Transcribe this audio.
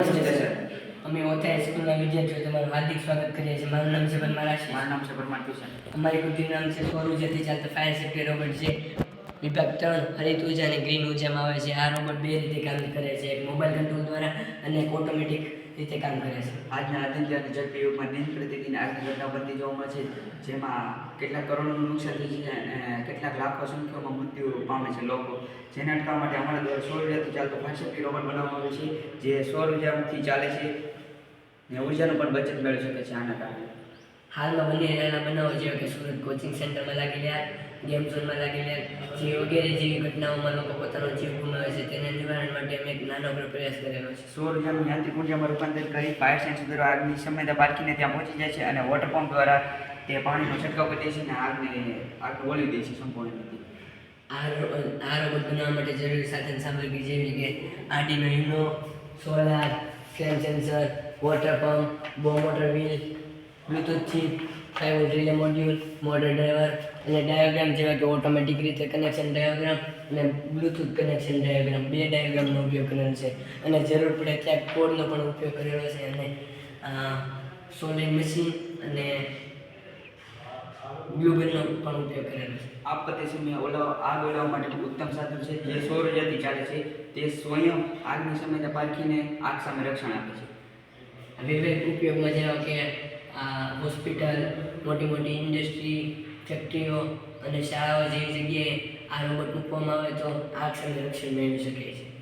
અમે ઓથા સ્કૂલના વિદ્યાર્થીઓ તમારું હાર્દિક સ્વાગત કરીએ છીએ. મારું નામ છે પરમારા છે મારું નામ છે પરમાર ટ્યુશન અમારી કૃતિનું નામ છે સૌર ઉર્જાથી ચાલતા ફાયર સેફ્ટી રોબોટ છે વિભાગ ત્રણ હરિત ઊર્જા અને ગ્રીન ઉર્જામાં આવે છે. આ રોબોટ બે રીતે કામ કરે છે. એક મોબાઈલ કંટ્રોલ દ્વારા અને એક ઓટોમેટિક રીતે કામ કરે છે. આજના અને ઝડપી યુગમાં દિન પ્રતિદિન આગની ઘટના બનતી જોવા મળે છે જેમાં કેટલાક કરોડોનું નુકસાન થઈ છે અને કેટલાક લાખો સંખ્યામાં મૃત્યુ પામે છે લોકો. જેને અટકાવવા માટે અમારા દ્વારા સૌર ઉર્જાથી ચાલતો કિલો રોબોટ બનાવવામાં આવે છે જે સૌર ઉર્જાથી ચાલે છે ને ઉર્જાનું પણ બચત મેળવી શકે છે આના કારણે. હાલમાં બની રહેલા બનાવો જેવા કે સુરત કોચિંગ સેન્ટરમાં લાગેલા ગેમ ઝોનમાં લાગેલા જે વગેરે જેવી ઘટનાઓમાં લોકો પોતાનો જીવ ગુમાવે છે તેના નિવારણ માટે અમે એક નાનો આપણો પ્રયાસ કરેલો છે. સૌર ઉર્જાનું યાંત્રિક ઉર્જામાં રૂપાંતર કરી ફાયર સાયન્સ દ્વારા આગની સમયતા પારખીને ત્યાં પહોંચી જાય છે અને વોટર પંપ દ્વારા તે પાણીનો છંટકાવ કરી દે છે અને આગને આગ ઓલવી દે છે સંપૂર્ણ રીતે. આ રોગ રોબોટ બનાવવા માટે જરૂરી સાધન સામગ્રી જેવી કે Arduino solar flame sensor water pump બો motor wheel Bluetooth chip five relay module motor driver અને ડાયાગ્રામ જેવા કે ઓટોમેટિક રીતે કનેક્શન ડાયાગ્રામ અને બ્લૂટૂથ કનેક્શન ડાયાગ્રામ બે ડાયાગ્રામનો ઉપયોગ કરેલો છે. અને જરૂર પડે ત્યાં કોડનો પણ ઉપયોગ કરેલો છે અને સોલિંગ મશીન અને ગ્લુબનનો પણ ઉપયોગ કરેલો છે. આપત્તિ સમયે ઓલા આગ ઓલવવા માટે ઉત્તમ સાધન છે? જે સૌર ઉર્જાથી ચાલે છે, તે સ્વયં આગની સમયને પારખીને આગ સામે રક્ષણ આપે છે. વિવેક ઉપયોગમાં જેવા કે, આ હોસ્પિટલ, મોટી મોટી ઇન્ડસ્ટ્રી, ફેક્ટરીઓ અને શાળાઓ જેવી જગ્યાએ આ રોબોટ મૂકવામાં આવે તો આગ સામે રક્ષણ મેળવી શકે છે.